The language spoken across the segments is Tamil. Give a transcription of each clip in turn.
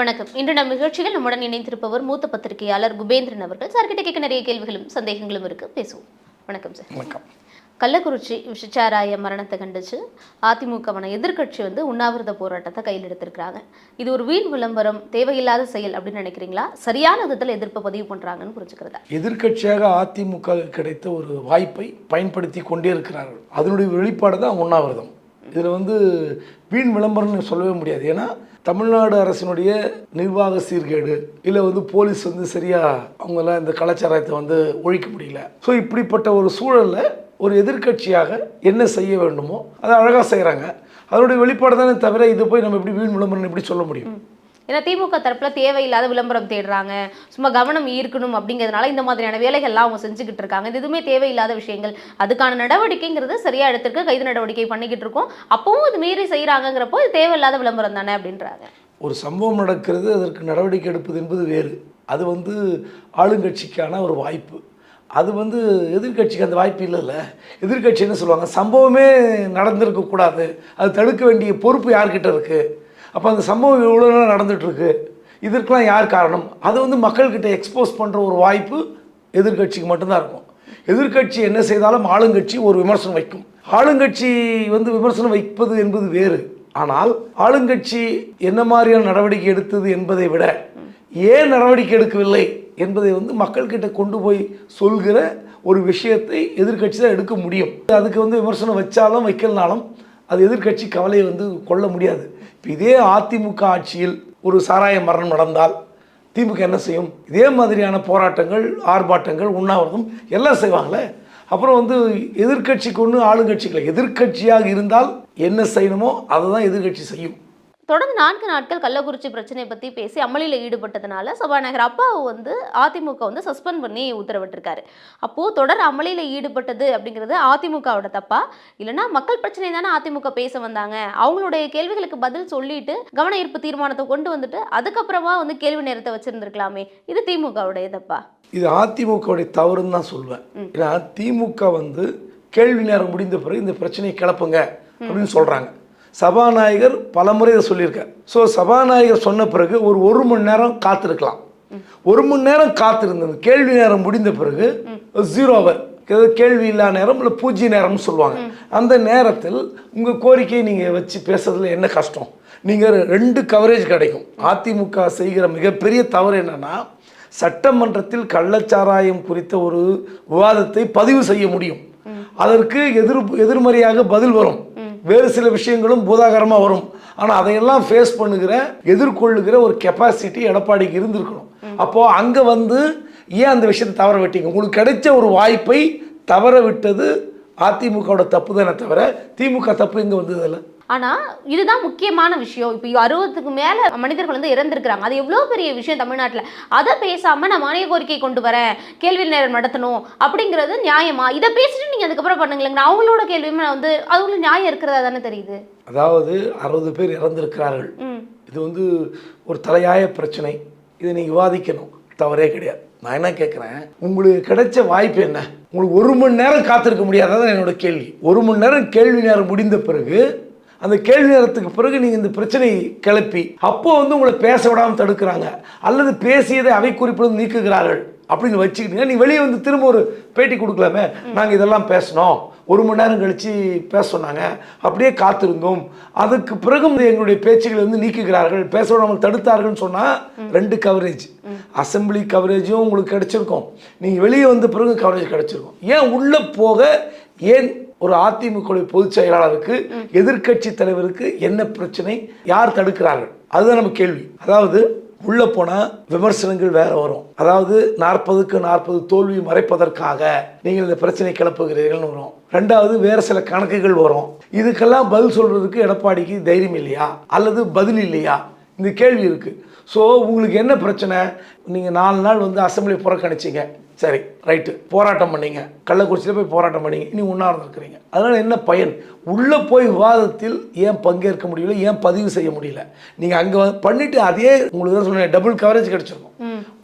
வணக்கம். இன்று நம் நிகழ்ச்சியில் நம்முடன் இணைந்திருப்பவர் மூத்த பத்திரிகையாளர் குபேந்திரன் அவர்கள். சார்கிட்ட கேட்க நிறைய கேள்விகளும் சந்தேகங்களும் இருக்கு. பேசுவோம். வணக்கம் சார் வணக்கம். கள்ளக்குறிச்சி விஷச்சாராய மரணத்தை கண்டிச்சு அதிமுகவான எதிர்க்கட்சி வந்து உண்ணாவிரத போராட்டத்தை கையில் எடுத்திருக்கிறாங்க. இது ஒரு வீண் விளம்பரம் தேவையில்லாத செயல் அப்படின்னு நினைக்கிறீங்களா? சரியான விதத்தில் எதிர்ப்பை பதிவு பண்றாங்கன்னு புரிஞ்சுக்கிறதா? எதிர்க்கட்சியாக அதிமுக கிடைத்த ஒரு வாய்ப்பை பயன்படுத்தி கொண்டே இருக்கிறார்கள். அதனுடைய வெளிப்பாடு தான் உண்ணாவிரதம். இதில் வந்து வீண் விளம்பரம்னு சொல்லவே முடியாது. ஏன்னா தமிழ்நாடு அரசினுடைய நிர்வாக சீர்கேடு இல்லை வந்து போலீஸ் வந்து சரியாக அவங்களாம் இந்த கலாச்சாரத்தை வந்து ஒழிக்க முடியல. ஸோ இப்படிப்பட்ட ஒரு சூழலில் ஒரு எதிர்க்கட்சியாக என்ன செய்ய வேண்டுமோ அதை அழகாக செய்கிறாங்க அதனுடைய வெளிப்பாடு தானே தவிர இதை போய் நம்ம எப்படி வீண் விளம்பரம் எப்படி சொல்ல முடியும்? ஏன்னா திமுக தரப்புல தேவையில்லாத விளம்பரம் தேடுறாங்க. சும்மா கவனம் ஈர்க்கணும் அப்படிங்கிறதுனால இந்த மாதிரியான வேலைகள்லாம் அவங்க செஞ்சுக்கிட்டு இருக்காங்க. இது எதுவுமே தேவையில்லாத விஷயங்கள். அதுக்கான நடவடிக்கைங்கிறது சரியா எடுத்திருக்கு கைது நடவடிக்கை பண்ணிக்கிட்டு இருக்கோம். அப்பவும் இது மீறி செய்யறாங்கிறப்போ இது தேவையில்லாத விளம்பரம் தானே அப்படின்றாங்க. ஒரு சம்பவம் நடக்கிறது அதற்கு நடவடிக்கை எடுப்பது என்பது வேறு. அது வந்து ஆளுங்கட்சிக்கான ஒரு வாய்ப்பு. அது வந்து எதிர்க்கட்சிக்கு அந்த வாய்ப்பு இல்லைல்ல. எதிர்கட்சி என்ன சொல்லுவாங்க? சம்பவமே நடந்திருக்கக்கூடாது. அது தடுக்க வேண்டிய பொறுப்பு யார்கிட்ட இருக்குது அப்போ அந்த சம்பவம் இவ்வளோ நாள் நடந்துகிட்ருக்கு இதற்கெலாம் யார் காரணம்? அது வந்து மக்கள்கிட்ட எக்ஸ்போஸ் பண்ணுற ஒரு வாய்ப்பு எதிர்க்கட்சிக்கு மட்டும்தான் இருக்கும். எதிர்க்கட்சி என்ன செய்தாலும் ஆளுங்கட்சி ஒரு விமர்சனம் வைக்கும். ஆளுங்கட்சி வந்து விமர்சனம் வைப்பது என்பது வேறு. ஆனால் ஆளுங்கட்சி என்ன மாதிரியான நடவடிக்கை எடுத்தது என்பதை விட ஏன் நடவடிக்கை எடுக்கவில்லை என்பதை வந்து மக்கள்கிட்ட கொண்டு போய் சொல்கிற ஒரு விஷயத்தை எதிர்க்கட்சி தான் எடுக்க முடியும். அதுக்கு வந்து விமர்சனம் வச்சாலும் வைக்கலனாலும் அது எதிர்க்கட்சி கவலையை வந்து கொள்ள முடியாது. இதே அதிமுக ஆட்சியில் ஒரு சாராய மரணம் நடந்தால் திமுக என்ன செய்யும்? இதே மாதிரியான போராட்டங்கள் ஆர்ப்பாட்டங்கள் உண்ணாவிரதம் எல்லாம் செய்வாங்களே? அப்புறம் வந்து எதிர்க்கட்சிக்கு ஒன்று ஆளுங்கட்சிகளை எதிர்க்கட்சியாக இருந்தால் என்ன செய்யணுமோ அதை தான் எதிர்கட்சி செய்யும். தொடர்ந்து நான்கு நாட்கள் கள்ளக்குறிச்சி பிரச்சனை பத்தி பேசி அமளியில் ஈடுபட்டதுனால சபாநாயகர் அப்பாவு வந்து அதிமுக வந்து சஸ்பெண்ட் பண்ணி உத்தரவிட்டிருக்காரு. அப்போ தொடர் அமளியில் ஈடுபட்டது அப்படிங்கிறது அதிமுகவோட தப்பா? இல்லைன்னா மக்கள் பிரச்சனை தானே அதிமுக பேச வந்தாங்க. அவங்களுடைய கேள்விகளுக்கு பதில் சொல்லிட்டு கவன ஈர்ப்பு தீர்மானத்தை கொண்டு வந்துட்டு அதுக்கப்புறமா வந்து கேள்வி நேரத்தை வச்சிருந்திருக்கலாமே. இது திமுகவுடைய தப்பா? இது அதிமுகவுடைய தவறுன்னு தான் சொல்வேன். ஏன்னா திமுக வந்து கேள்வி நேரம் முடிந்த பிறகு இந்த பிரச்சனையை கிளப்புங்க அப்படின்னு சொல்கிறாங்க சபாநாயகர் பலமுறை இதை சொல்லியிருக்கார். ஸோ சபாநாயகர் சொன்ன பிறகு ஒரு ஒரு மணி நேரம் காத்திருக்கலாம். ஒரு மணி நேரம் காத்திருந்தது. கேள்வி நேரம் முடிந்த பிறகு ஜீரோ அவர் கேள்வி இல்லா நேரம் இல்லை பூஜ்ய நேரம்னு சொல்லுவாங்க. அந்த நேரத்தில் உங்கள் கோரிக்கையை நீங்கள் வச்சு பேசுறதுல என்ன கஷ்டம்? நீங்கள் ரெண்டு கவரேஜ் கிடைக்கும். அதிமுக செய்கிற மிகப்பெரிய தவறு என்னன்னா சட்டமன்றத்தில் கள்ளச்சாராயம் குறித்த ஒரு விவாதத்தை பதிவு செய்ய முடியும். அதற்கு எதிர் எதிர்மறையாக பதில் வரும். வேறு சில விஷயங்களும் பூதாகரமாக வரும். ஆனால் அதையெல்லாம் ஃபேஸ் பண்ணுகிற எதிர்கொள்ளுகிற ஒரு கெப்பாசிட்டி எடப்பாடிக்கு இருந்திருக்கணும். அப்போது அங்கே வந்து ஏன் அந்த விஷயத்தை தவற விட்டீங்க? உங்களுக்கு கிடைச்ச ஒரு வாய்ப்பை தவற விட்டது அதிமுகவோட தப்பு தானே தவிர திமுக தப்பு இங்கே வந்ததில்லை இல்லை ஆனா இதுதான் முக்கியமான விஷயம். இப்போ அறுபதுக்கு மேல மனிதர்கள் வந்து இறந்திருக்கிறாங்க. அது எவ்வளவு பெரிய விஷயம் தமிழ்நாட்டுல? அதை பேசாம நான் மானிய கோரிக்கை கொண்டு வரேன். கேள்வி நேரம் நடத்தணும் அப்படிங்கிறது நியாயமா? இதை பேசிட்டு நீங்க அதுக்கப்புறம் பண்ணுங்களேங்க அவங்களோட கேள்வியுமே நான் வந்து அவங்களுக்கு நியாயம் இருக்கிறதா தானே தெரியுது? அதாவது அறுபது பேர் இறந்திருக்கிறார்கள். இது வந்து ஒரு தலையாய பிரச்சனை. இதை நீங்கள் விவாதிக்கணும். தவறே கிடையாது. நான் என்ன கேட்குறேன் உங்களுக்கு கிடைச்ச வாய்ப்பு என்ன? உங்களுக்கு ஒரு மணி நேரம் காத்திருக்க முடியாததான் என்னோட கேள்வி. ஒரு மணி நேரம் கேள்வி நேரம் முடிந்த பிறகு அந்த கேள்வி நேரத்துக்கு பிறகு நீங்கள் இந்த பிரச்சனையை கிளப்பி அப்போ வந்து உங்களை பேச விடாமல் தடுக்கிறாங்க. அல்லது பேசியதை அவை குறிப்பிடம் நீக்குகிறார்கள் அப்படின்னு வச்சுக்கிட்டீங்க நீ வெளியே வந்து திரும்ப ஒரு பேட்டி கொடுக்கலாமே. நாங்கள் இதெல்லாம் பேசினோம் ஒரு மணி நேரம் கழித்து பேச சொன்னாங்க. அப்படியே காத்திருந்தோம். அதுக்கு பிறகு எங்களுடைய பேச்சுகளை வந்து நீக்குகிறார்கள். பேச விடாமல் தடுத்தார்கள்னு சொன்னால் ரெண்டு கவரேஜ் அசெம்பிளி கவரேஜும் உங்களுக்கு கிடைச்சிருக்கும். நீங்கள் வெளியே வந்த பிறகு கவரேஜ் கிடைச்சிருக்கும். ஏன் உள்ளே போக ஏன் ஒரு அதிமுக பொதுச் செயலாளருக்கு எதிர்க்கட்சி தலைவருக்கு என்ன பிரச்சனை யார் தடுக்கிறார்கள்? அதுதான் நம்ம கேள்வி. அதாவது உள்ள போனால் விமர்சனங்கள் வேற வரும். அதாவது நாற்பதுக்கு நாற்பது தோல்வி மறைப்பதற்காக நீங்கள் இந்த பிரச்சனை கிளப்புகிறீர்கள்னு வரும். ரெண்டாவது வேற சில கணக்குகள் வரும். இதுக்கெல்லாம் பதில் சொல்றதுக்கு எடப்பாடிக்கு தைரியம் இல்லையா? அல்லது பதில் இல்லையா? இந்த கேள்வி இருக்கு. ஸோ உங்களுக்கு என்ன பிரச்சனை? நீங்கள் நாலு நாள் வந்து அசம்பிளி புறக்கணிச்சிங்க. சரி. ரைட்டு போராட்டம் பண்ணீங்க. கள்ளக்குறிச்சியில் போய் போராட்டம் பண்ணீங்க. இனி உண்ணாவிரதம் இருக்கிறீங்க. அதனால என்ன பயன்? உள்ளே போய் விவாதத்தில் ஏன் பங்கேற்க முடியல? ஏன் பதிவு செய்ய முடியல? நீங்கள் அங்கே பண்ணிட்டு அதே உங்களுக்கு தான் சொன்னேன் டபுள் கவரேஜ் கிடைச்சிருக்கும்.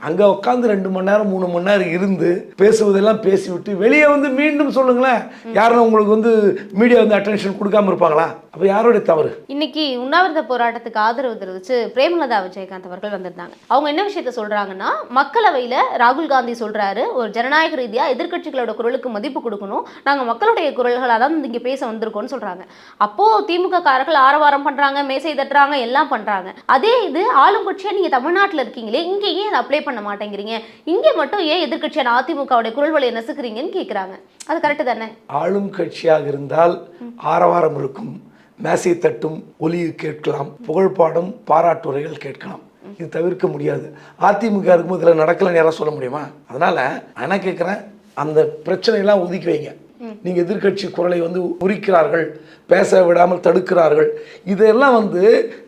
அங்கே உட்காந்து ரெண்டு மணி நேரம் மூணு மணி நேரம் இருந்து பேசுவதெல்லாம் பேசிவிட்டு வெளியே வந்து மீண்டும் சொல்லுங்களேன். யாரும் உங்களுக்கு வந்து மீடியா வந்து அட்டென்ஷன் கொடுக்காம இருப்பாங்களா? அப்போ யாருடைய தவறு? இன்னைக்கு உண்ணாவிரத போராட்டத்துக்கு ஆதரவு தெரிவித்து பிரேமலதா விஜயகாந்த் அவர்கள் வந்திருந்தாங்க. அவங்க என்ன விஷயத்த சொல்றாங்கன்னா மக்களவையில ராகுல் காந்தி சொல்றாரு ஒரு ஜனநாயக ரீதியாக எதிர்க்கட்சிகளோட குரலுக்கு மதிப்பு கொடுக்கணும். நாங்கள் மக்களுடைய குரல்களாக தான் இங்கே பேச வந்திருக்கோம்னு சொல்கிறாங்க அப்போது திமுக காரர்கள் ஆரவாரம் பண்ணுறாங்க மேசை தட்டுறாங்க எல்லாம் பண்ணுறாங்க அதே இது ஆளும் கட்சியாக நீங்கள் தமிழ்நாட்டில் இருக்கீங்களே இங்கே ஏன் அதை அப்ளை பண்ண மாட்டேங்கிறீங்க? இங்கே மட்டும் ஏன் எதிர்க்கட்சியான அதிமுகவுடைய குரல் வழியை நசுக்கிறீங்கன்னு கேட்குறாங்க அது கரெக்டு தானே? ஆளும் கட்சியாக இருந்தால் ஆரவாரம் இருக்கும் மேசை தட்டும் ஒலியை கேட்கலாம் புகழ்பாடும் பாராட்டுரைகள் கேட்கலாம். இது தவிர்க்க முடியாது. அதிமுக இருக்கும்போது இதில் நடக்கலன்னு யாராவது சொல்ல முடியுமா? அதனால நான் கேட்குறேன்? அந்த பிரச்சனையெல்லாம் ஒதுக்கி வைங்க. நீங்கள் எதிர்க்கட்சி குரலை வந்து உரிக்கிறார்கள் பேச விடாமல் தடுக்கிறார்கள். இதெல்லாம் வந்து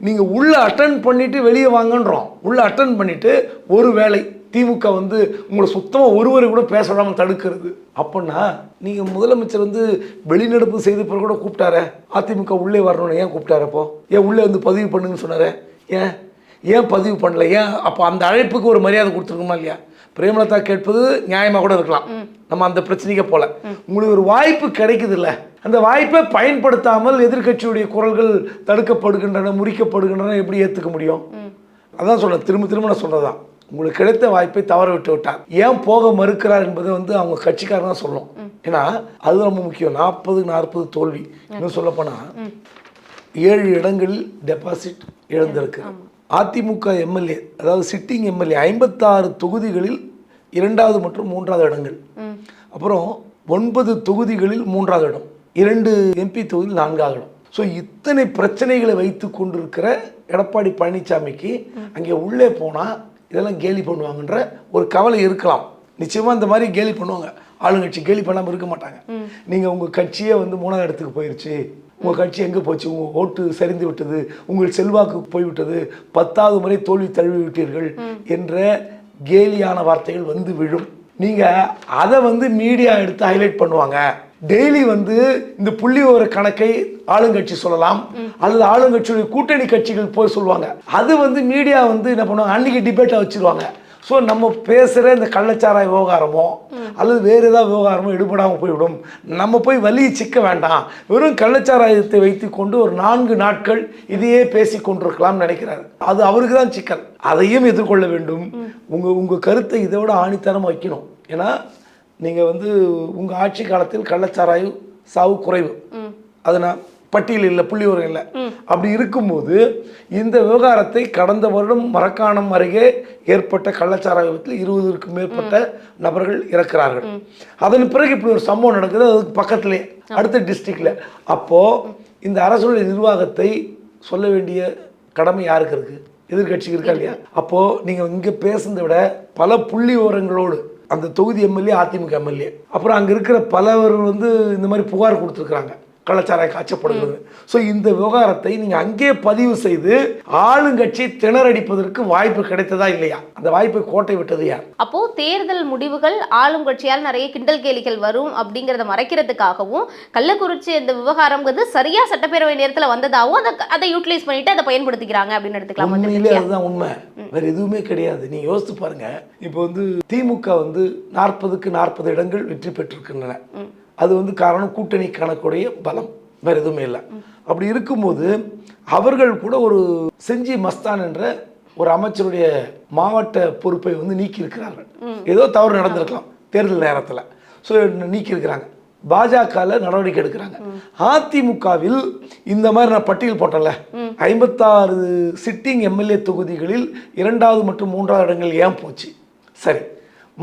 நீங்கள் உள்ள அட்டன் பண்ணிட்டு வெளியே வாங்கன்றோம். உள்ள அட்டன் பண்ணிட்டு ஒரு வேலை திமுக வந்து உங்களை சுத்தமாக ஒருவரை கூட பேச விடாமல் தடுக்கிறது. அப்படின்னா நீங்கள் முதலமைச்சர் வந்து வெளிநடப்பு செய்த பிறகு கூட கூப்பிட்டாரே? அதிமுக உள்ளே வரணும்னு ஏன் கூப்பிட்டாரு அப்போ? ஏன் உள்ளே வந்து பதிவு பண்ணுங்கன்னு சொன்னாரே? ஏன்? ஏன் பதிவு பண்ணல? ஏன் அப்போ அந்த அழைப்புக்கு ஒரு மரியாதை கொடுத்துருக்குமா இல்லையா? பிரேமலதா கேட்பது நியாயமாக கூட இருக்கலாம். நம்ம அந்த பிரச்சனைக்கே போல. உங்களுக்கு ஒரு வாய்ப்பு கிடைக்குது இல்ல அந்த வாய்ப்பை பயன்படுத்தாமல் எதிர்க்கட்சியுடைய குரல்கள் தடுக்கப்படுகின்றன முறிக்கப்படுகின்றன எப்படி ஏற்றுக்க முடியும்? அதான் சொல்றேன். திரும்ப திரும்ப நான் சொன்னதான் உங்களுக்கு கிடைத்த வாய்ப்பை தவற விட்டு விட்டார். ஏன் போக மறுக்கிறார் என்பதை வந்து அவங்க கட்சிக்காரன் தான் சொல்லும் ஏன்னா அது ரொம்ப முக்கியம். நாற்பது நாற்பது தோல்வி. இன்னும் சொல்லப்போனா ஏழு இடங்களில் டெபாசிட் இழந்திருக்கு. அதிமுக எம்எல்ஏ அதாவது சிட்டிங் எம்எல்ஏ ஐம்பத்தாறு தொகுதிகளில் இரண்டாவது மற்றும் மூன்றாவது இடங்கள். அப்புறம் ஒன்பது தொகுதிகளில் மூன்றாவது இடம். இரண்டு எம்பி தொகுதியில் நான்காவது இடம். ஸோ இத்தனை பிரச்சனைகளை வைத்து கொண்டிருக்கிற எடப்பாடி பழனிசாமிக்கு அங்கே உள்ளே போனால் இதெல்லாம் கேலி பண்ணுவாங்கன்ற ஒரு கவலை இருக்கலாம். நிச்சயமாக இந்த மாதிரி கேலி பண்ணுவாங்க. ஆளுங்கட்சி கேலி பண்ணாமல் இருக்க மாட்டாங்க. நீங்கள் உங்கள் கட்சியே வந்து மூணாவது இடத்துக்கு போயிருச்சு. உங்கள் கட்சி எங்கே போச்சு? உங்கள் ஓட்டு சரிந்து விட்டது. உங்கள் செல்வாக்கு போய்விட்டது. பத்தாவது முறை தோல்வி தழுவி விட்டீர்கள் என்ற கேலியான வார்த்தைகள் வந்து விழும். நீங்கள் அதை வந்து மீடியா எடுத்து ஹைலைட் பண்ணுவாங்க. டெய்லி வந்து இந்த புள்ளி விவர கணக்கை ஆளுங்கட்சி சொல்லலாம். அல்லது ஆளுங்கட்சியுடைய கூட்டணி கட்சிகள் போய் சொல்லுவாங்க. அது வந்து மீடியா வந்து என்ன பண்ணுவாங்க? அன்னைக்கு டிபேட்டை வச்சிருவாங்க. ஸோ நம்ம பேசுகிற இந்த கள்ளச்சாராய விவகாரமோ அல்லது வேறு ஏதாவது விவகாரமோ எடுபடாமல் போய்விடும். நம்ம போய் வலியை சிக்க வேண்டாம். வெறும் கள்ளச்சாராயத்தை வைத்துக்கொண்டு ஒரு நான்கு நாட்கள் இதையே பேசி கொண்டிருக்கலாம்னு நினைக்கிறாரு. அது அவருக்கு தான் சிக்கல். அதையும் எதிர்கொள்ள வேண்டும். உங்கள் உங்கள் கருத்தை இதை விட ஆணித்தரமாக வைக்கணும். ஏன்னா நீங்கள் வந்து உங்கள் ஆட்சி காலத்தில் கள்ளச்சாராயம் சாவு குறைவு. அது நான் பட்டியல் இல்லை புள்ளி உரம் இல்லை. அப்படி இருக்கும்போது இந்த விவகாரத்தை கடந்த வருடம் மரக்காணம் அருகே ஏற்பட்ட கள்ளச்சாராய விபத்தில் இருபதுக்கும் மேற்பட்ட நபர்கள் இறக்கிறார்கள். அதன் பிறகு இப்படி ஒரு சம்பவம் நடக்குது அதுக்கு பக்கத்திலே அடுத்த டிஸ்ட்ரிக்ட்ல அப்போ இந்த அரசுடைய நிர்வாகத்தை சொல்ல வேண்டிய கடமை யாருக்கு இருக்கு? எதிர்கட்சிக்கு இருக்கா இல்லையா? அப்போ நீங்க இங்க பேசுனதை விட பல புள்ளி விவரங்களோடு அந்த தொகுதி எம்எல்ஏ அதிமுக எம்எல்ஏ அப்புறம் அங்க இருக்கிற பலவர் வந்து இந்த மாதிரி புகார் கொடுத்துருக்குறாங்க. கள்ளச்சாராய காய்ச்சப்படுகிறது ஸோ இந்த விவகாரத்தை நீங்க அங்கே பதிவு செய்து ஆளுங்கட்சி திணறடிப்பதற்கு வாய்ப்பு கிடைத்ததா இல்லையா? அந்த வாய்ப்பை கோட்டை விட்டது யார்? அப்போ தேர்தல் முடிவுகள் ஆளும் கட்சியால் நிறைய கிண்டல் கேலிகள் வரும் அப்படிங்கறத மறைக்கிறதுக்காகவும் கள்ளக்குறிச்சி இந்த விவகாரம்ங்கிறது சரியா சட்டப்பேரவை நேரத்துல வந்ததாகவும் அதை அதை யூட்டிலைஸ் பண்ணிட்டு அதை பயன்படுத்திக்கிறாங்க அப்படின்னு எடுத்துக்கலாம். அதுதான் உண்மை. வேற எதுவுமே கிடையாது. நீங்க யோசித்து பாருங்க. இப்போ வந்து திமுக வந்து நாற்பதுக்கு நாற்பது இடங்கள் வெற்றி பெற்றிருக்கின்றன. அது வந்து காரணம் கூட்டணி கணக்குடைய பலம். வேற எதுவுமே இல்லை. அப்படி இருக்கும்போது அவர்கள் கூட ஒரு செஞ்சி மஸ்தான் என்ற ஒரு அமைச்சருடைய மாவட்ட பொறுப்பை வந்து நீக்கி இருக்கிறார்கள் ஏதோ தவறு நடந்திருக்கலாம். தேர்தல் நேரத்தில். ஸோ நீக்கி இருக்கிறாங்க பாஜகவில் நடவடிக்கை எடுக்கிறாங்க. அதிமுகவில் இந்த மாதிரி நான் பட்டியல் போட்டேன்ல. ஐம்பத்தாறு சிட்டிங் எம்எல்ஏ தொகுதிகளில் இரண்டாவது மற்றும் மூன்றாவது இடங்கள் ஏன் போச்சு? சரி.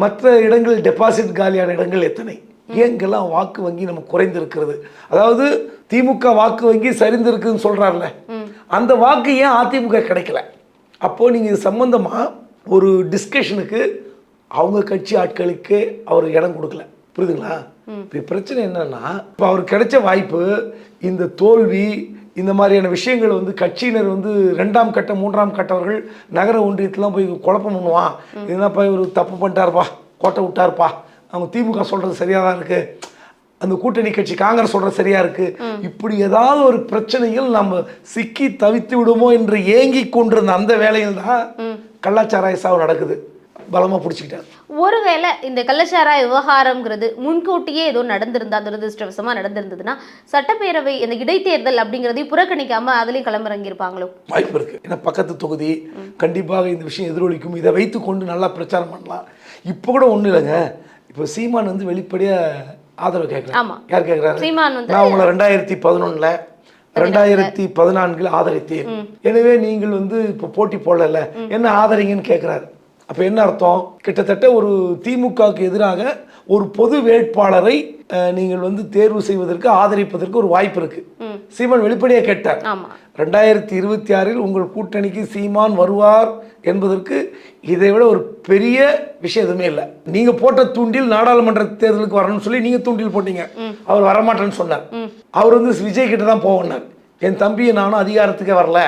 மற்ற இடங்களில் டெபாசிட் காலியான இடங்கள் எத்தனை? ஏங்கெல்லாம் வாக்கு வங்கி நம்ம குறைந்திருக்கிறது. அதாவது திமுக வாக்கு வங்கி சரிந்திருக்குன்னு சொல்றாருல. அந்த வாக்கு ஏன் அதிமுக கிடைக்கல? அப்போ நீங்க இது சம்பந்தமா ஒரு டிஸ்கஷனுக்கு அவங்க கட்சி ஆட்களுக்கே அவர் இடம் கொடுக்கல. புரியுதுங்களா? இப்போ பிரச்சனை என்னன்னா இப்போ அவருக்கு கிடைச்ச வாய்ப்பு இந்த தோல்வி இந்த மாதிரியான விஷயங்கள் வந்து கட்சியினர் வந்து ரெண்டாம் கட்ட மூன்றாம் கட்டவர்கள் நகர ஒன்றியத்தெலாம் போய் குழப்பம் பண்ணுவான். என்னப்பா இவர் தப்பு பண்ணிட்டாருப்பா கோட்டை விட்டாருப்பா. அவங்க திமுக சொல்கிறது சரியாக தான் இருக்குது அந்த கூட்டணி கட்சி காங்கிரஸ் சொல்கிறது சரியாக இருக்குது இப்படி ஏதாவது ஒரு பிரச்சனையில் நம்ம சிக்கி தவித்து விடுமோ என்று ஏங்கி கொண்டிருந்த அந்த வேலையில் தான் கள்ளச்சாராய சாவு நடக்குது. பலமாக பிடிச்சிக்கிட்டார். ஒருவேளை இந்த கள்ளச்சாராய விவகாரம்ங்கிறது முன்கூட்டியே ஏதோ நடந்திருந்தா துரதிருஷ்டவசமா நடந்திருந்ததுன்னா சட்டப்பேரவை இந்த இடைத்தேர்தல் அப்படிங்கிறதையும் புறக்கணிக்காம அதுலயும் களமிறங்கி இருப்பாங்களோ வாய்ப்பு இருக்குது ஏன்னா பக்கத்து தொகுதி கண்டிப்பாக இந்த விஷயம் எதிரொலிக்கும். இதை வைத்து கொண்டு நல்லா பிரச்சாரம் பண்ணலாம். இப்போ கூட ஒன்றும் இல்லைங்க. இப்போ சீமான் வந்து வெளிப்படையாக ஆதரவு கேட்குறாரு. ஆமா. யார் கேட்குறாரு? சீமான் வந்து நான் உங்களை ரெண்டாயிரத்தி பதினொன்றில் ரெண்டாயிரத்தி பதினான்கில் ஆதரித்தேன். எனவே நீங்கள் வந்து இப்போ போட்டி போடல என்ன ஆதரிங்கன்னு கேட்குறாரு. அப்போ என்ன அர்த்தம்? கிட்டத்தட்ட ஒரு திமுகவுக்கு எதிராக ஒரு பொது வேட்பாளரை நீங்கள் வந்து தேர்வு செய்வதற்கு ஆதரிப்பதற்கு ஒரு வாய்ப்பு இருக்கு. சீமான் வெளிப்படையாக கேட்டார். ரெண்டாயிரத்தி இருபத்தி ஆறில் உங்கள் கூட்டணிக்கு சீமான் வருவார் என்பதற்கு இதை விட ஒரு பெரிய விஷயம் எதுவுமே இல்லை. நீங்க போட்ட தூண்டில் நாடாளுமன்ற தேர்தலுக்கு வரணும்னு சொல்லி நீங்க தூண்டில் போட்டீங்க. அவர் வரமாட்டேன்னு சொன்னார். அவர் வந்து விஜய் கிட்ட தான் போவனார் என் தம்பியை நானும் அதிகாரத்துக்கே வரல.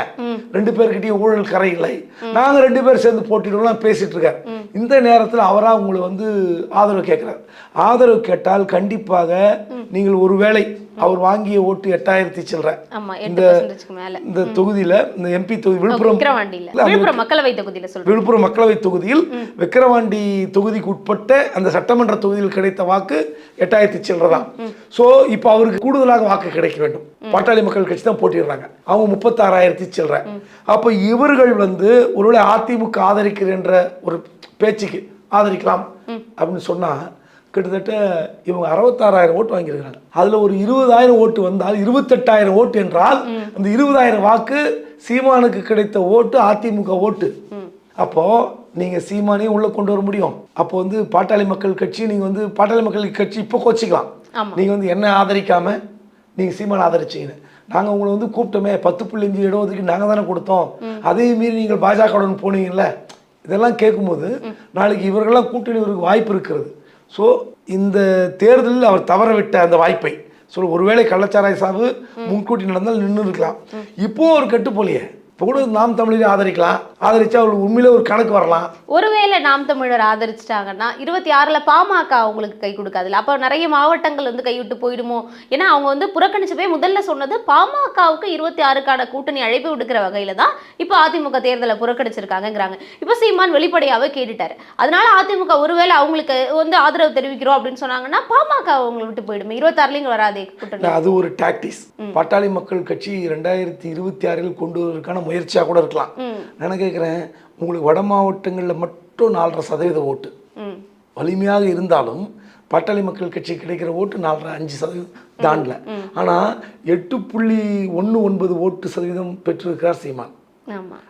ரெண்டு பேர்கிட்டயும் ஊழல் கரை இல்லை. நாங்க ரெண்டு பேர் சேர்ந்து போட்டிடுவோம் பேசிட்டு இருக்காரு இந்த நேரத்தில் அவரா உங்களை வந்து ஆதரவு கேட்கிறார் ஆதரவு கேட்டால் கண்டிப்பாக நீங்கள் ஒருவேளை அவர் வாங்கிய ஓட்டு எட்டாயிரத்தி சில்லற. மேல. இந்த தொகுதியில இந்த எம்பி தொகுதி விழுப்புரம் மக்களவை தொகுதியில விழுப்புரம் மக்களவை தொகுதியில் விக்கிரவாண்டி தொகுதிக்கு உட்பட்ட அந்த சட்டமன்ற தொகுதியில் கிடைத்த வாக்கு எட்டாயிரத்தி சில்லற தான். ஸோ இப்போ அவருக்கு கூடுதலாக வாக்கு கிடைக்க வேண்டும். பாட்டாளி மக்கள் கட்சி தான் போட்டிடுறாங்க. அவங்க முப்பத்தாறாயிரத்தி சில்லற. அப்போ இவர்கள் வந்து ஒருவேளை அதிமுக ஆதரிக்கிறன்ற ஒரு பேச்சுக்கு ஆதரிக்கலாம் அப்படின்னு சொன்னா கிட்டத்தட்ட இவங்க அறுபத்தாறாயிரம் ஓட்டு வாங்கியிருக்காங்க அதுல ஒரு இருபதாயிரம் ஓட்டு வந்தால் இருபத்தெட்டாயிரம் ஓட்டு என்றால் அந்த இருபதாயிரம் வாக்கு சீமானுக்கு கிடைத்த ஓட்டு அதிமுக ஓட்டு. அப்போ நீங்க சீமானையும் உள்ள கொண்டு வர முடியும். அப்போ வந்து பாட்டாளி மக்கள் கட்சி நீங்க வந்து பாட்டாளி மக்கள் கட்சி இப்போ கோச்சிக்கலாம். ஆமா. நீங்க வந்து என்ன ஆதரிக்காம நீங்க சீமானை ஆதரிச்சீங்கன்னு. நாங்க உங்களை வந்து கூப்பிட்டோமே பத்து புள்ளி அஞ்சு இடஒதுக்கீடு நாங்க தானே கொடுத்தோம். அதே மீறி நீங்கள் பாஜகவுடன் போனீங்கல்ல இதெல்லாம் கேட்கும்போது நாளைக்கு இவர்கள்லாம் கூட்டணி ஒரு வாய்ப்பு இருக்கிறது. ஸோ இந்த தேர்தலில் அவர் தவற விட்ட அந்த வாய்ப்பை. ஸோ ஒருவேளை கள்ளச்சாராய சாவு முன்கூட்டி நடந்தால் நின்று இருக்கலாம் இப்போ ஒரு கெட்டு போலியே இப்போ கூட நாம் தமிழரை ஆதரிக்கலாம். ஆதரிச்சா அவங்களுக்கு உண்மையிலே ஒரு கணக்கு வரலாம். ஒருவேளை நாம் தமிழர் ஆதரிச்சிட்டாங்கன்னா இருபத்தி ஆறுல பாமக அவங்களுக்கு கை கொடுக்காதுல்ல. அப்போ நிறைய மாவட்டங்கள் வந்து கைவிட்டு போயிடுமோ? ஏன்னா அவங்க வந்து புறக்கணிச்சு போய் முதல்ல சொன்னது பாமகவுக்கு இருபத்தி ஆறுக்கான கூட்டணி அழைப்பு விடுக்கிற வகையில தான் இப்போ அதிமுக தேர்தலை புறக்கணிச்சிருக்காங்கங்கிறாங்க. இப்போ சீமான் வெளிப்படையாவே கேட்டுட்டாரு. அதனால அதிமுக ஒருவேளை அவங்களுக்கு வந்து ஆதரவு தெரிவிக்கிறோம் அப்படின்னு சொன்னாங்கன்னா பாமக அவங்களை விட்டு போயிடுமே. இருபத்தாறுலையும் வராதே கூட்டணி. அது ஒரு டாக்டிஸ் பாட்டாளி மக்கள் கட்சி ரெண்டாயிரத்தி இருபத்தி ஆறில் கொண்டு வருவதற்கான முயற்சியாக கூட இருக்கலாம். நான் கேட்குறேன் உங்களுக்கு வட மாவட்டங்களில் மட்டும் நாலரை சதவீத ஓட்டு. வலிமையாக இருந்தாலும் பாட்டாளி மக்கள் கட்சி கிடைக்கிற ஓட்டு நாலரை அஞ்சு சதவீதம் தாண்டல. ஆனால் எட்டு புள்ளி ஒன்று ஒன்பது ஓட்டு சதவீதம் பெற்றிருக்கிறார் சீமான்.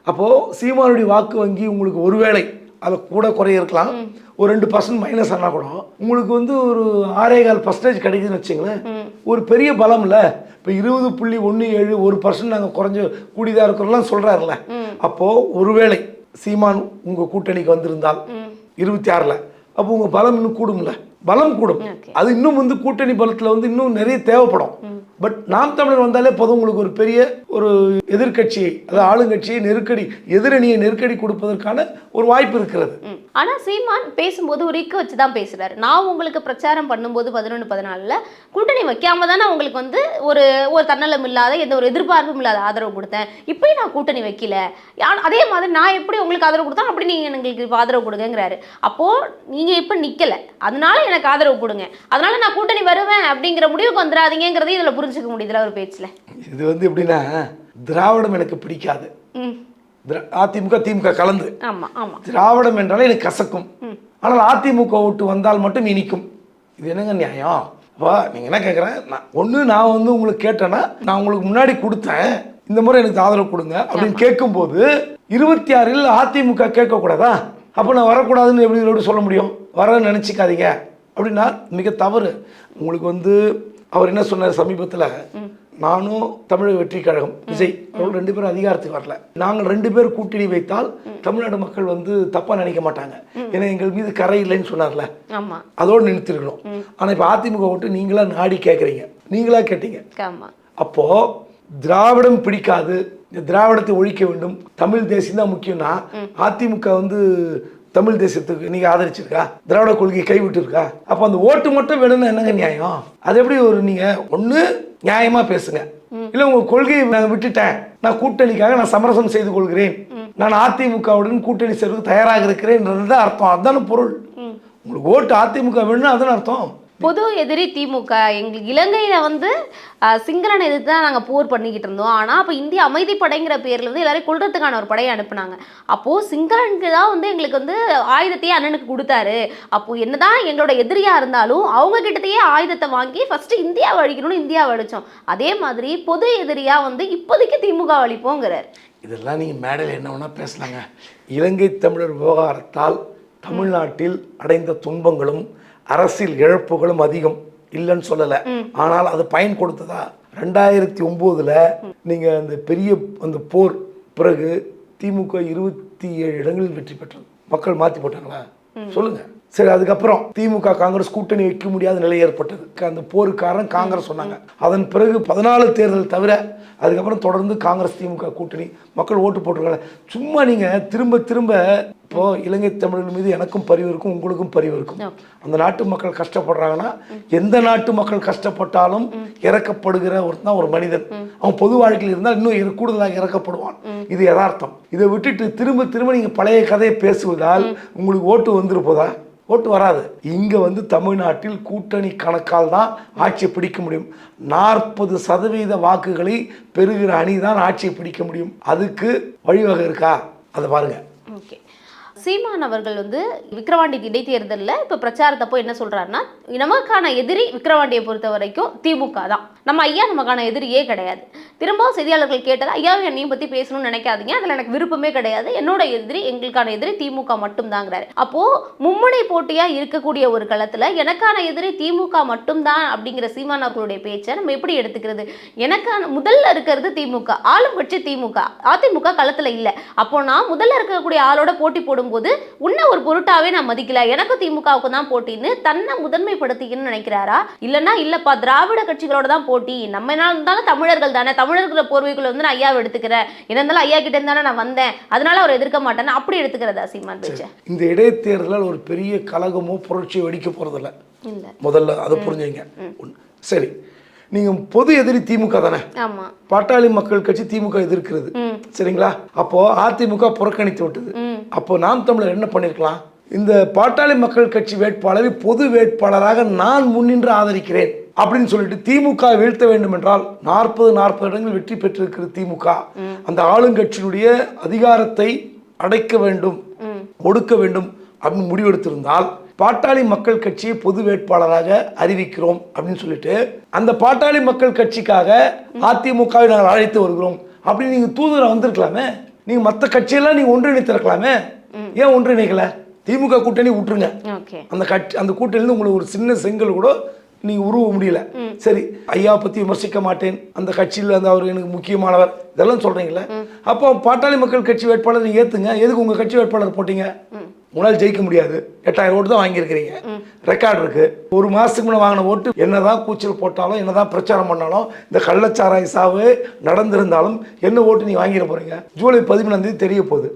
அப்போது சீமானுடைய வாக்கு வங்கி உங்களுக்கு ஒருவேளை அதை கூட குறைய இருக்கலாம். ஒரு ரெண்டு பர்சன்ட் மைனஸ் ஆனால் கூட உங்களுக்கு வந்து ஒரு ஆறே கால் பர்சன்டேஜ் கிடைக்குதுன்னு வச்சுங்களேன் ஒரு பெரிய பலம் இல்லை இப்போ இருபது புள்ளி ஒன்று ஏழு ஒரு பர்சன்ட் நாங்கள் குறைஞ்ச கூடியதாக இருக்கிறோம்லாம் சொல்கிறாருல்ல அப்போது ஒருவேளை சீமான் உங்கள் கூட்டணிக்கு வந்திருந்தால் இருபத்தி ஆறில் அப்போ உங்கள் பலம் இன்னும் கூடும்ல? பலம் கூடும். அது இன்னும் வந்து கூட்டணி பலத்தில் வந்து இன்னும் நிறைய தேவைப்படும். பட் நாம் தமிழர் வந்தாலே போதும் உங்களுக்கு ஒரு பெரிய ஒரு எதிர்க்கட்சியை அதாவது ஆளுங்கட்சியை நெருக்கடி எதிரணியை நெருக்கடி கொடுப்பதற்கான ஒரு வாய்ப்பு இருக்கிறது. ஆனா சீமான் பேசும்போது ஒரு இக்கு வச்சு தான் பேசுறாரு. நான் உங்களுக்கு பிரச்சாரம் பண்ணும்போது பதினொன்று பதினாலில் கூட்டணி வைக்காம தானே உங்களுக்கு வந்து ஒரு ஒரு தன்னலம் இல்லாத எந்த ஒரு எதிர்பார்ப்பும் இல்லாத ஆதரவு கொடுத்தேன். இப்பயும் நான் கூட்டணி வைக்கல. அதே மாதிரி நான் எப்படி உங்களுக்கு ஆதரவு கொடுத்தேன் அப்படி நீங்க எங்களுக்கு இப்ப ஆதரவு கொடுங்கங்கிறாரு. அப்போ நீங்க இப்ப நிக்கல. அதனால எனக்கு ஆதரவு கொடுங்க. அதனால நான் கூட்டணி வருவேன் அப்படிங்கிற முடிவுக்கு வந்துடாதீங்கிறது இதுல புரிஞ்சுக்க முடியுதுல ஒரு பேச்சுல? இது வந்து எப்படின்னா திராவிடம் எனக்கு பிடிக்காது. அதிமுக திமுக கலந்து. திராவிடம் என்றாலே எனக்கு கசக்கும். ஆனால் அதிமுக ஓட்டு வந்தால் மட்டும் இனிக்கும் இது என்னங்க நியாயம்? அப்போ நீங்கள் என்ன கேட்குறேன் நான் ஒன்று நான் வந்து உங்களுக்கு கேட்டேன்னா நான் உங்களுக்கு முன்னாடி கொடுத்தேன். இந்த முறை எனக்கு ஆதரவு கொடுங்க அப்படின்னு கேட்கும்போது இருபத்தி ஆறில் அதிமுக கேட்கக்கூடாதா? அப்போ நான் வரக்கூடாதுன்னு எப்படி சொல்ல முடியும்? வர நினச்சிக்காதீங்க. அப்படின்னா மிக தவறு. உங்களுக்கு வந்து அவர் என்ன சொன்னார் சமீபத்தில்? நானும் தமிழக வெற்றி கழகம் விஜய் அவர்கள் ரெண்டு பேரும் அதிகாரத்துக்கு வரல. நாங்கள் ரெண்டு பேர் கூட்டணி வைத்தால் தமிழ்நாடு மக்கள் வந்து தப்பா நினைக்க மாட்டாங்க. ஏன்னா எங்கள் மீது கரை இல்லைன்னு சொன்னார்ல. அதோடு நிறுத்திருக்கணும் ஆனா இப்போ அதிமுக ஓட்டு நீங்களா நாடி கேட்குறீங்க நீங்களா கேட்டீங்க. ஆமா. அப்போ திராவிடம் பிடிக்காது திராவிடத்தை ஒழிக்க வேண்டும். தமிழ் தேசியம் தான் முக்கியம்னா அதிமுக வந்து தமிழ் தேசத்துக்கு நீங்க ஆதரிச்சிருக்கா? திராவிட கொள்கையை கைவிட்டு இருக்கா அப்போ அந்த ஓட்டு மட்டும் வேணும்னு என்னங்க நியாயம்? அது எப்படி ஒரு நீங்க ஒண்ணு நியாயமா பேசுங்க. இல்ல உங்க கொள்கையை நான் விட்டுட்டேன். நான் கூட்டணிக்காக நான் சமரசம் செய்து கொள்கிறேன். நான் அதிமுகவுடன் கூட்டணி சேர்வதற்கு தயாராக இருக்கிறேன்ன்றது தான் அர்த்தம். அதுதானே பொருள். உங்களுக்கு ஓட்டு அதிமுக வேணும்னு அதுதானே அர்த்தம். பொது எதிரி திமுக எங்களுக்கு இலங்கையில வந்து சிங்களனை எதிர்த்து தான் நாங்கள் போர் பண்ணிக்கிட்டு இருந்தோம். ஆனால் அப்போ இந்திய அமைதிப்படைங்கிற பேர்ல வந்து எல்லாரையும் கொல்றதுக்கான ஒரு படையை அனுப்புனாங்க. அப்போ சிங்களனுக்கு தான் வந்து எங்களுக்கு வந்து ஆயுதத்தையே அண்ணனுக்கு கொடுத்தாரு. அப்போ என்னதான் எங்களோட எதிரியா இருந்தாலும் அவங்க கிட்டத்தையே ஆயுதத்தை வாங்கி ஃபர்ஸ்ட் இந்தியாவை அழிக்கணும்னு இந்தியாவை அழிச்சோம். அதே மாதிரி பொது எதிரியா வந்து இப்போதைக்கு திமுக அழிப்போங்கிறார். இதெல்லாம் நீங்கள் மேடையில் என்ன வேணால் பேசலாங்க. இலங்கை தமிழர் விவகாரத்தால் தமிழ்நாட்டில் அடைந்த துன்பங்களும் அரசியல் இழப்புகளும் அதிகம் இல்லைன்னு சொல்லலை. ஆனால் அது பயன் கொடுத்ததா? ரெண்டாயிரத்தி ஒம்போதில் நீங்கள் அந்த பெரிய அந்த போர் பிறகு திமுக இருபத்தி ஏழு இடங்களில் வெற்றி பெற்றது. மக்கள் மாற்றி போட்டாங்களா? சொல்லுங்க. சரி அதுக்கப்புறம் திமுக காங்கிரஸ் கூட்டணி வைக்க முடியாத நிலை ஏற்பட்டது. அந்த போருக்காரன் காங்கிரஸ் சொன்னாங்க. அதன் பிறகு பதினாலு தேர்தல் தவிர அதுக்கப்புறம் தொடர்ந்து காங்கிரஸ் திமுக கூட்டணி மக்கள் ஓட்டு போட்டிருக்காங்க. சும்மா நீங்க திரும்ப திரும்ப இப்போ இலங்கை தமிழர்கள் மீது எனக்கும் பரிவு இருக்கும் உங்களுக்கும் பரிவு இருக்கும். அந்த நாட்டு மக்கள் கஷ்டப்படுறாங்கன்னா எந்த நாட்டு மக்கள் கஷ்டப்பட்டாலும் இறக்கப்படுகிற ஒரு தான் ஒரு மனிதன். அவன் பொது வாழ்க்கையில் இருந்தால் இன்னும் கூடுதலாக இறக்கப்படுவான். இது யதார்த்தம். இதை விட்டுட்டு திரும்ப திரும்ப நீங்க பழைய கதையை பேசுவதால் உங்களுக்கு ஓட்டு வந்துரு போதா ஓட்டு வராது. இங்கே வந்து தமிழ்நாட்டில் கூட்டணி கணக்கால் தான் ஆட்சியை பிடிக்க முடியும். நாற்பது சதவீத வாக்குகளை பெறுகிற அணி தான் ஆட்சியை பிடிக்க முடியும். அதுக்கு வழிவகை இருக்கா? அதை பாருங்கள் ஓகே. சீமான் அவர்கள் வந்து விக்ரவாண்டி இடைத்தேர்தலில் இப்போ பிரச்சாரத்தப்போ என்ன சொல்கிறாருன்னா நமக்கான எதிரி விக்ரவாண்டியை பொறுத்த வரைக்கும் திமுக தான். நம்ம ஐயா நமக்கான எதிரியே கிடையாது. திரும்பவும் செய்தியாளர்கள் கேட்டது ஐயாவை என்னையும் பற்றி பேசணும்னு நினைக்காதீங்க. அதில் எனக்கு விருப்பமே கிடையாது. என்னோட எதிரி எங்களுக்கான எதிரி திமுக மட்டும்தாங்கிறாரு. அப்போ மும்முனை போட்டியா இருக்கக்கூடிய ஒரு களத்தில் எனக்கான எதிரி திமுக மட்டும்தான் அப்படிங்கிற சீமான் அவர்களுடைய பேச்சை நம்ம எப்படி எடுத்துக்கிறது? எனக்கான முதல்ல இருக்கிறது திமுக. ஆளும் கட்சி திமுக. அதிமுக களத்தில் இல்லை. அப்போ நான் முதல்ல இருக்கக்கூடிய ஆளோட போட்டி போடும்போது உன்னை ஒரு பொருட்டாவே நான் மதிக்கல. எனக்கும் திமுகவுக்கு தான் போட்டின்னு தன்னை முதன்மைப்படுத்திக்கணும்னு நினைக்கிறாரா? இல்லைன்னா இல்லப்பா திராவிட கட்சிகளோட தான் போட்டி. நம்ம என்ன இருந்தாலும் தமிழர்கள் தானே? தமிழர்கள போர்வைக்குள்ள வந்து நான் ஐயாவை எடுத்துக்கிறேன் என்ன இருந்தாலும் ஐயா கிட்ட இருந்தானே நான் வந்தேன். அதனால அவர் எதிர்க்க மாட்டேன்னு அப்படி எடுத்துக்கிறதா சீமான் பேச்ச? இந்த இடைத்தேர்தலால் ஒரு பெரிய கலகமோ புரட்சியோ வெடிக்க போறதில்ல. இல்ல. முதல்ல அதை புரிஞ்சுங்க. சரி. நீங்க பொது எதிரி திமுக தானே? ஆமா. பாட்டாளி மக்கள் கட்சி திமுக எதிர்க்கிறது. சரிங்களா? அப்போ அதிமுக புறக்கணித்து விட்டது. அப்போ நாம் தமிழர் என்ன பண்ணியிருக்கலாம் இந்த பாட்டாளி மக்கள் கட்சி வேட்பாளரை பொது வேட்பாளராக நான் முன்னின்று ஆதரிக்கிறேன் அப்படின்னு சொல்லிட்டு திமுக வீழ்த்த வேண்டும் என்றால் நாற்பது நாற்பது இடங்கள் வெற்றி பெற்றிருக்கிறது திமுக. அந்த ஆளுங்கட்சியினுடைய அதிகாரத்தை அடைக்க வேண்டும் ஒடுக்க வேண்டும் அப்படின்னு முடிவெடுத்திருந்தால் பாட்டாளி மக்கள் கட்சியை பொது வேட்பாளராக அறிவிக்கிறோம் அப்படின்னு சொல்லிட்டு அந்த பாட்டாளி மக்கள் கட்சிக்காக அதிமுகவை நாங்கள் அழைத்து வருகிறோம் அப்படின்னு நீங்க தூதுவரை வந்திருக்கலாமே? நீங்க மற்ற கட்சியெல்லாம் நீங்க ஒன்றிணைத்திருக்கலாமே ஏன் ஒன்றிணைக்கல? திமுக கூட்டணி விட்டுருங்க. அந்த கட்சி அந்த கூட்டணியில உங்களுக்கு ஒரு சின்ன செங்கல் கூட நீங்க உருவ முடியல. சரி ஐயா பத்தி விமர்சிக்க மாட்டேன். அந்த கட்சியில் அந்த அவர் எனக்கு முக்கியமானவர். இதெல்லாம் சொல்றீங்களே அப்போ பாட்டாளி மக்கள் கட்சி வேட்பாளர் நீங்க ஏத்துங்க. எதுக்கு உங்க கட்சி வேட்பாளர் போட்டீங்க? உங்களால் ஜெயிக்க முடியாது. எட்டாயிரம் ஓட்டு தான் வாங்கியிருக்கிறீங்க. ரெக்கார்டு இருக்கு. ஒரு மாசத்துக்கு முன்ன வாங்கின ஓட்டு என்னதான் கூச்சல் போட்டாலும் என்னதான் பிரச்சாரம் பண்ணாலும் இந்த கள்ளச்சாராய சாவு நடந்திருந்தாலும் என்ன ஓட்டு நீங்க வாங்கிட போறீங்க? ஜூலை பதிமூணாம் தேதி தெரிய போகுது.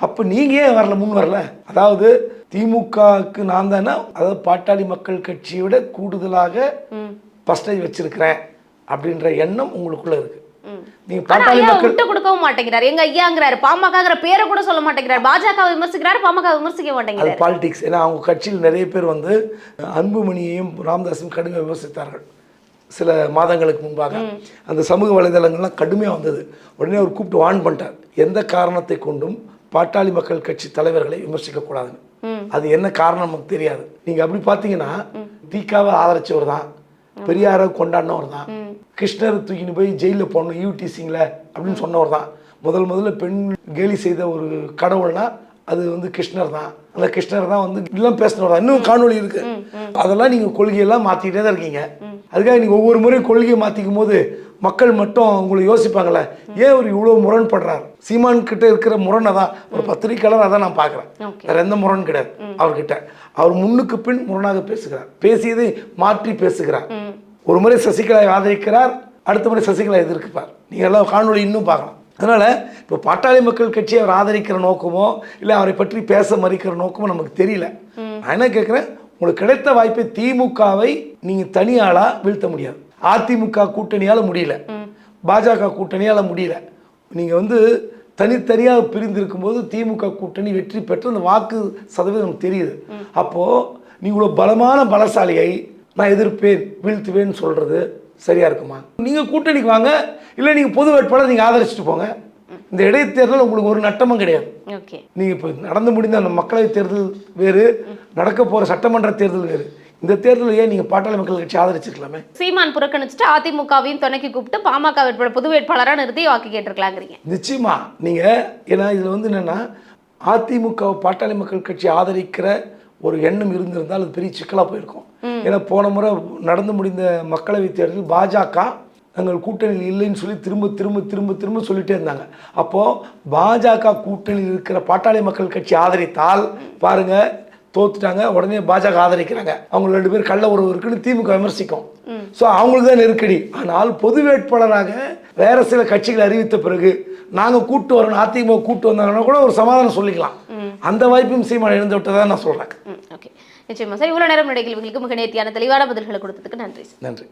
அப்போ நீங்க ஏன் வரல முன் வரல? அதாவது திமுகவுக்கு நான் தானே அதாவது பாட்டாளி மக்கள் கட்சியை விட கூடுதலாக ம். பர்சன்டேஜ் வச்சிருக்கிறேன் அப்படின்ற எண்ணம் உங்களுக்குள்ள இருக்கு. நீங்க பாட்டாளி மக்கள் விட்டு கொடுக்கவும் மாட்டேங்கிறாரு. எங்க ஐயாங்கிறாரு. பாமகங்கிற பேரை கூட சொல்ல மாட்டேங்கிறாரு. பாஜக விமர்சிக்கிறாரு பாமக விமர்சிக்க மாட்டேங்கிறாரு. பாலிடிக்ஸ் ஏன்னா அவங்க கட்சியில் நிறைய பேர் வந்து அன்புமணியையும் ராமதாஸையும் கடுமையாக விமர்சித்தார்கள். சில மாதங்களுக்கு முன்பாக. அந்த சமூக வலைதளங்கள்லாம் கடுமையாக வந்தது. உடனே அவர் கூப்பிட்டு வான் பண்ணிட்டார். எந்த காரணத்தை கொண்டும் பாட்டாளி மக்கள் கட்சி தலைவர்களை விமர்சிக்கக்கூடாதுன்னு ம். அது என்ன காரணம் தெரியாது. நீங்க அப்படி பார்த்தீங்கன்னா தீக்காவை ஆதரிச்சவர் தான். பெரியாரை கொண்டாடினவர் தான் கிருஷ்ணர் தூக்கின்னு போய் ஜெயிலில் போடணும் யூடிசிங்கில் அப்படின்னு சொன்னவர் தான் முதல் முதல்ல பெண் கேலி செய்த ஒரு கடவுள்னா அது வந்து கிருஷ்ணர் தான் அந்த கிருஷ்ணர் தான் வந்து எல்லாம் பேசினவர் தான் இன்னும் காணொளி இருக்கு. அதெல்லாம் நீங்க கொள்கையெல்லாம் மாத்திக்கிட்டே தான் இருக்கீங்க. அதுக்காக நீங்க ஒவ்வொரு முறையும் கொள்கையை மாத்திக்கும் போது மக்கள் மட்டும் உங்களை யோசிப்பாங்கல்ல ஏன் அவர் இவ்வளோ முரண்படுறார்? சீமான் கிட்ட இருக்கிற முரணை தான் ஒரு பத்திரிக்கையாளர் அதான் நான் பார்க்குறேன் வேற எந்த முரண் கிடையாது. அவர்கிட்ட. அவர் முன்னுக்கு பின் முரணாக பேசுகிறார். பேசியதை மாற்றி பேசுகிறார். ஒரு முறை சசிகலாவை ஆதரிக்கிறார் அடுத்த முறை சசிகலா எதிர்க்கிறார். நீங்க எல்லாம் காணொளி இன்னும் பார்க்கலாம். அதனால் இப்போ பாட்டாளி மக்கள் கட்சியை அவர் ஆதரிக்கிற நோக்கமோ இல்லை அவரை பற்றி பேச மறுக்கிற நோக்கமோ நமக்கு தெரியல. நான் என்ன கேட்குறேன் உங்களுக்கு கிடைத்த வாய்ப்பை திமுகவை நீங்கள் தனியாளாக வீழ்த்த முடியாது. அதிமுக கூட்டணியால் முடியல. பாஜக கூட்டணியால் முடியல. நீங்கள் வந்து தனித்தனியாக பிரிந்து இருக்கும்போது திமுக கூட்டணி வெற்றி பெற்று அந்த வாக்கு சதவீதம் நமக்கு தெரியுது. அப்போது நீ இவ்வளோ பலமான பலசாலியை நான் எதிர்ப்பேன் வீழ்த்துவேன்னு சொல்கிறது சரியா இருக்குமா? நீங்கள் கூட்டணிக்கு வாங்க இல்லை நீங்கள் பொது வேட்பாளர் நீங்கள் ஆதரிச்சுட்டு போங்க. இந்த இடைத்தேர்தல் உங்களுக்கு ஒரு நட்டமும் கிடையாது. நீங்கள் இப்போ நடந்து முடிந்த அந்த மக்களவைத் தேர்தல் வேறு நடக்க போகிற சட்டமன்ற தேர்தல் வேறு. இந்த தேர்தலில் ஏன் நீங்கள் பாட்டாளி மக்கள் கட்சி ஆதரிச்சிருக்கலாமே? சீமான் புறக்கணிச்சுட்டு அதிமுகவையும் துணைக்கு கூப்பிட்டு பாமக வேட்பாளர் பொது வேட்பாளரா நிறுத்தி வாக்கு கேட்டிருக்கலாங்கிறீங்க. நிச்சயமா. நீங்கள் ஏன்னா இதில் வந்து என்னென்னா அதிமுக பாட்டாளி மக்கள் கட்சி ஆதரிக்கிற ஒரு எண்ணம் இருந்திருந்தால் அது பெரிய சிக்கலாக போயிருக்கும். ஏன்னா போன முறை நடந்து முடிந்த மக்களவைத் தேர்தலில் பாஜக தங்கள் கூட்டணியில் இல்லைன்னு சொல்லி திரும்ப திரும்ப திரும்ப திரும்ப சொல்லிட்டே இருந்தாங்க. அப்போது பாஜக கூட்டணியில் இருக்கிற பாட்டாளி மக்கள் கட்சி ஆதரித்தால் பாருங்க தோத்துட்டாங்க உடனே பாஜக ஆதரிக்கிறாங்க. அவங்க ரெண்டு பேர் கள்ள உறவு இருக்குன்னு திமுக விமர்சிக்கும். ஸோ அவங்களுக்கு தான் நெருக்கடி. ஆனால் பொது வேட்பாளராக வேற சில கட்சிகள் அறிவித்த பிறகு நாங்கள் கூட்டு வரணும் அதிமுக கூட்டு வந்தாங்கன்னா கூட ஒரு சமாதானம் சொல்லிக்கலாம். அந்த வாய்ப்பும் சீமான் இழந்து விட்டதா நான் சொல்கிறேன் ஓகே. நிச்சயமா. சார் இவ்வளோ நேரம் நிலை கேள்விகளுக்கு மிக நேர்த்தியான தெளிவான பதில்களை கொடுத்ததுக்கு நன்றி நன்றி.